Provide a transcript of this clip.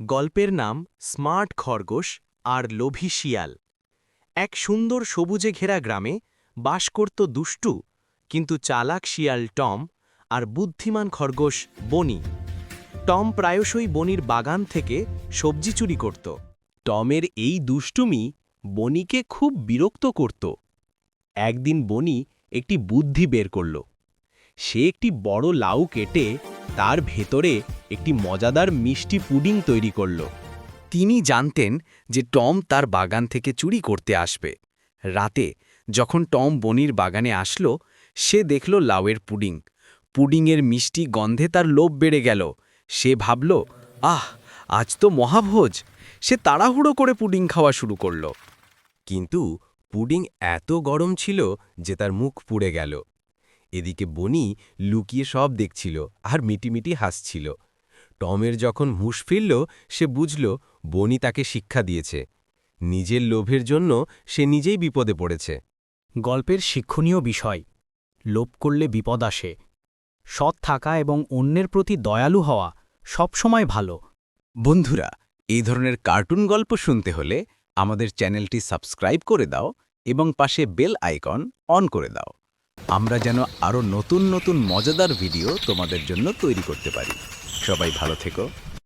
গল্পের নাম স্মার্ট খরগোশ আর লোভী শিয়াল। এক সুন্দর সবুজে ঘেরা গ্রামে বাস করত দুষ্টু, কিন্তু চালাক শিয়াল টম আর বুদ্ধিমান খরগোশ বনি। টম প্রায়শই বনির বাগান থেকে সবজি চুরি করত। টমের এই দুষ্টুমি বনিকে খুব বিরক্ত করত। একদিন বনি একটি বুদ্ধি বের করল। সে একটি বড় লাউ কেটে তার ভেতরে একটি মজাদার মিষ্টি পুডিং তৈরি করল। তিনি জানতেন যে টম তার বাগান থেকে চুরি করতে আসবে। রাতে যখন টম বনির বাগানে আসলো, সে দেখল লাউয়ের পুডিং। পুডিংয়ের মিষ্টি গন্ধে তার লোভ বেড়ে গেল। সে ভাবল, আহ, আজ তো মহাভোজ। সে তাড়াহুড়ো করে পুডিং খাওয়া শুরু করল। কিন্তু পুডিং এত গরম ছিল যে তার মুখ পুড়ে গেল। এদিকে বনি লুকিয়ে সব দেখছিল আর মিটিমিটি হাসছিল। টমের যখন হুঁশ ফিরল সে বুঝল বনি তাকে শিক্ষা দিয়েছে। নিজের লোভের জন্য সে নিজেই বিপদে পড়েছে। গল্পের শিক্ষণীয় বিষয় লোভ করলে বিপদ আসে। সৎ থাকা এবং অন্যের প্রতি দয়ালু হওয়া সবসময় ভালো। বন্ধুরা এই ধরনের কার্টুন গল্প শুনতে হলে আমাদের চ্যানেলটি সাবস্ক্রাইব করে দাও এবং পাশে বেল আইকন অন করে দাও। আমরা যেন আরও নতুন নতুন মজাদার ভিডিও তোমাদের জন্য তৈরি করতে পারি। সবাই ভালো থেকো।